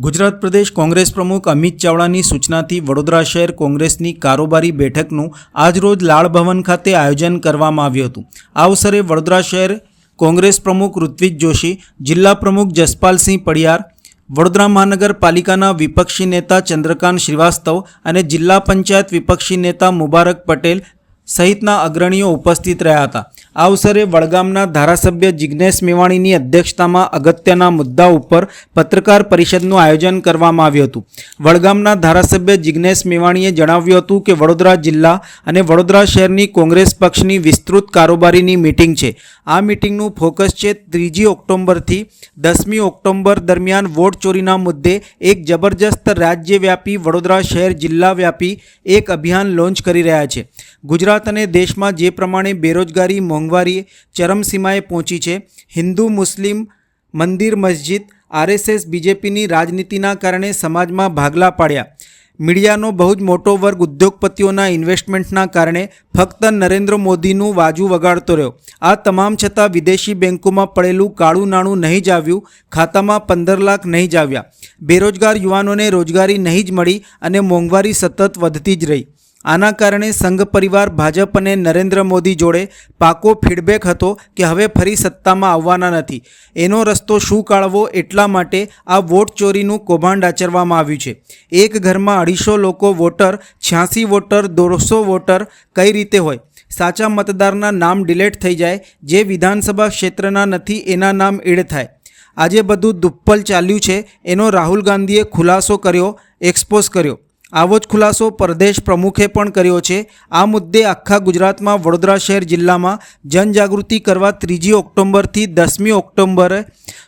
ગુજરાત પ્રદેશ કોંગ્રેસ પ્રમુખ અમિત ચાવડાની સૂચનાથી વડોદરા શહેર કોંગ્રેસની કારોબારી બેઠકનું આજરોજ લાળભવન ખાતે આયોજન કરવામાં આવ્યું હતું. આ અવસરે વડોદરા શહેર કોંગ્રેસ પ્રમુખ ઋત્વિજ જોશી, જિલ્લા પ્રમુખ જસપાલસિંહ પડિયાર, વડોદરા મહાનગરપાલિકાના વિપક્ષી નેતા ચંદ્રકાંત શ્રીવાસ્તવ અને જિલ્લા પંચાયત વિપક્ષી નેતા મુબારક પટેલ સહિતના અગ્રણીઓ ઉપસ્થિત રહ્યા હતા. આ અવસરે વડગામના ધારાસભ્ય જિજ્ઞેશ મેવાણીની અધ્યક્ષતામાં અગત્યના મુદ્દા ઉપર પત્રકાર પરિષદનું આયોજન કરવામાં આવ્યું હતું. વડગામના ધારાસભ્ય જિજ્ઞેશ મેવાણીએ જણાવ્યું હતું કે વડોદરા જિલ્લા અને વડોદરા શહેરની કોંગ્રેસ પક્ષની વિસ્તૃત કારોબારીની મિટિંગ છે. આ મિટિંગનું ફોકસ છે ત્રીજી ઓક્ટોબરથી દસમી ઓક્ટોબર દરમિયાન વોટ ચોરીના મુદ્દે એક જબરજસ્ત રાજ્યવ્યાપી વડોદરા શહેર જિલ્લા વ્યાપી એક અભિયાન લોન્ચ કરી રહ્યા છે. ગુજરાત અને દેશમાં જે પ્રમાણે બેરોજગારી, મોંઘવારી, ચરમસીમાએ પહોંચી છે, હિન્દુ, મુસ્લિમ, મંદિર, મસ્જિદ, આરએસએસ, બીજેપીની રાજનીતિના કારણે સમાજમાં ભાગલા પાડ્યા. મીડિયાનો બહુ જ મોટો વર્ગ ઉદ્યોગપતિઓના ઇન્વેસ્ટમેન્ટના કારણે ફક્ત નરેન્દ્ર મોદીનું વાજુ વગાડતો રહ્યો. આ તમામ છતાં વિદેશી બેન્કોમાં પડેલું કાળું નાણું નહીં જ આવ્યું, ખાતામાં પંદર લાખ નહીં જ આવ્યા. બેરોજગાર યુવાનોને રોજગારી નહીં જ મળી અને મોંઘવારી સતત વધતી જ રહી. આના કારણે સંઘ પરિવાર ભાજપ અને નરેન્દ્ર મોદી જોડે પાકો ફીડબેક હતો કે હવે ફરી સત્તામાં આવવાના નથી. એનો રસ્તો શું કાઢવો એટલા માટે આ વોટ ચોરીનું કૌભાંડ આચરવામાં આવ્યું છે. એક ઘરમાં અઢીસો લોકો વોટર, છ્યાસી વોટર, દોઢસો વોટર કઈ રીતે હોય? સાચા મતદારના નામ ડિલેટ થઈ જાય, જે વિધાનસભા ક્ષેત્રના નથી એના નામ એડ થાય. આજે બધું દુપ્પલ ચાલ્યું છે. એનો રાહુલ ગાંધીએ ખુલાસો કર્યો એક્સપોઝ કર્યો. આવો જ ખુલાસો પ્રદેશ પ્રમુખે પણ કર્યો છે. આ મુદ્દે આખા ગુજરાતમાં વડોદરા શહેર જિલ્લામાં જનજાગૃતિ કરવા ત્રીજી ઓક્ટોબરથી દસમી ઓક્ટોબર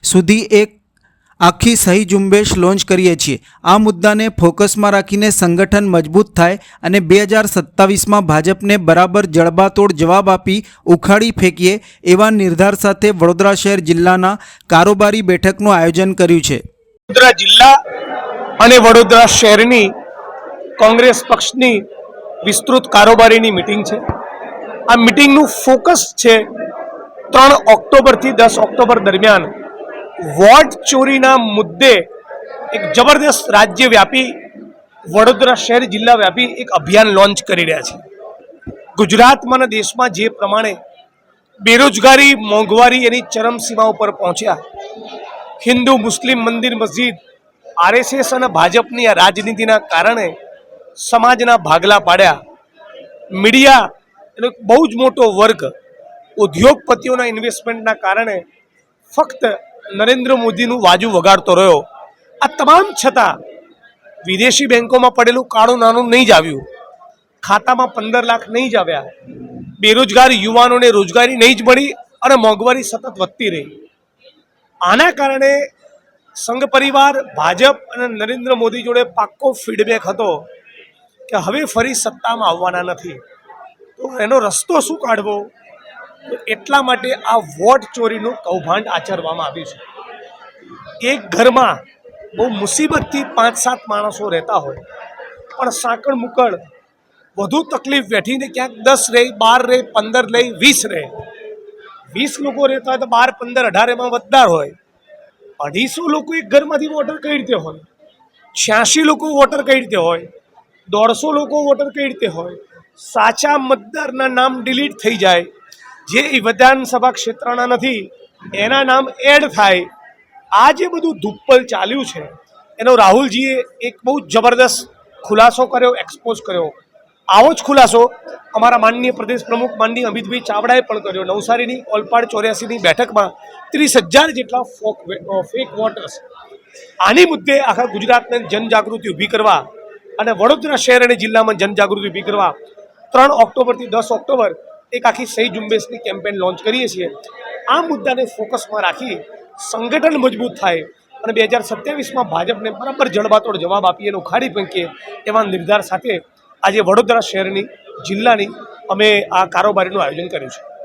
સુધી એક આખી સહી ઝુંબેશ લોન્ચ કરીએ છીએ. આ મુદ્દાને ફોકસમાં રાખીને સંગઠન મજબૂત થાય અને બે હજાર સત્તાવીસમાં ભાજપને બરાબર જડબાતોડ જવાબ આપી ઉખાડી ફેંકીએ એવા નિર્ધાર સાથે વડોદરા શહેર જિલ્લાના કારોબારી બેઠકનું આયોજન કર્યું છે. વડોદરા જિલ્લા અને વડોદરા શહેરની કોંગ્રેસ પક્ષની વિસ્તૃત કારોબારીની મિટિંગ છે. આ મિટિંગનું ફોકસ છે ત્રણ ઓક્ટોબરથી દસ ઓક્ટોબર દરમિયાન વોટ ચોરીના મુદ્દે એક જબરદસ્ત રાજ્યવ્યાપી વડોદરા શહેર જિલ્લા વ્યાપી એક અભિયાન લોન્ચ કરી રહ્યા છે. ગુજરાતમાં દેશમાં જે પ્રમાણે બેરોજગારી, મોંઘવારી એની ચરમસીમા ઉપર પહોંચ્યા. હિન્દુ, મુસ્લિમ મંદિર, મસ્જિદ, આરએસએસ અને ભાજપની આ રાજનીતિના કારણે સમાજના ભાગલા પાડ્યા. મીડિયા એનો બહુ જ મોટો વર્ગ ઉદ્યોગપતિઓના ઇન્વેસ્ટમેન્ટના કારણે ફક્ત નરેન્દ્ર મોદીનું વાજુ વગાડતો રહ્યો. આ તમામ છતાં વિદેશી બેન્કોમાં પડેલું કાળું નાનું નહીં જ આવ્યું. ખાતામાં પંદર લાખ નહીં જ આવ્યા. બેરોજગાર યુવાનોને રોજગારી નહીં જ મળી અને મોંઘવારી સતત વધતી રહી. આના કારણે સંઘ પરિવાર, ભાજપ અને નરેન્દ્ર મોદી જોડે પાક્કો ફીડબેક હતો. કે હવે ફરી સત્તામાં આવવાના નથી. તો એનો રસ્તો શું કાઢવો? તો એટલા માટે આ વોટ ચોરીનું કૌભાંડ આચરવામાં આવ્યું છે. એક ઘરમાં બહુ મુસીબતથી પાંચ સાત માણસો રહેતા હોય, પણ સાંકળ મુકળ, વધુ તકલીફ વેઠીને ક્યાંક દસ રહે, બાર રહે, પંદર રહે, વીસ રહે. વીસ લોકો રહેતા હોય તો બાર, પંદર અઢાર એમાં વધદાર હોય. અઢીસો લોકો એક ઘરમાંથી વોટર કઈ રીતે હોય. છ્યાસી લોકો વોટર કઈ રીતે હોય. દોઢસો લોકો વોટર કઈ રીતે હોય? સાચા મતદારના નામ ડિલીટ થઈ જાય. જે વિધાનસભા ક્ષેત્રના નથી, એના નામ એડ થાય. આ જે બધું ધુપ્પલ ચાલ્યું છે, એનો રાહુલજીએ એક બહુ જબરદસ્ત ખુલાસો કર્યો એક્સપોઝ કર્યો. આવો જ ખુલાસો અમારા માનનીય પ્રદેશ પ્રમુખ માનનીય અમિતભાઈ ચાવડાએ પણ કર્યો. નવસારીની ઓલપાડ ચોર્યાસીની બેઠકમાં ત્રીસ હજાર જેટલા ફોક ફેક વોટર્સ આની મુદ્દે આખા ગુજરાતને જનજાગૃતિ ઊભી કરવા અને વડોદરા શહેર અને જિલ્લામાં જનજાગૃતિ ઊભી કરવા ત્રણ ઓક્ટોબરથી દસ ઓક્ટોબર એક આખી સહી ઝુંબેશની કેમ્પેન લોન્ચ કરીએ છીએ. આ મુદ્દાને ફોકસમાં રાખી સંગઠન મજબૂત થાય અને બે હજાર સત્યાવીસમાં ભાજપને બરાબર જડબાતોડ જવાબ આપીએ અને ઉખાડી ફેંકીએ એવા નિર્ધાર સાથે આજે વડોદરા શહેરની, જિલ્લાની અમે આ કારોબારીનું આયોજન કર્યું છે.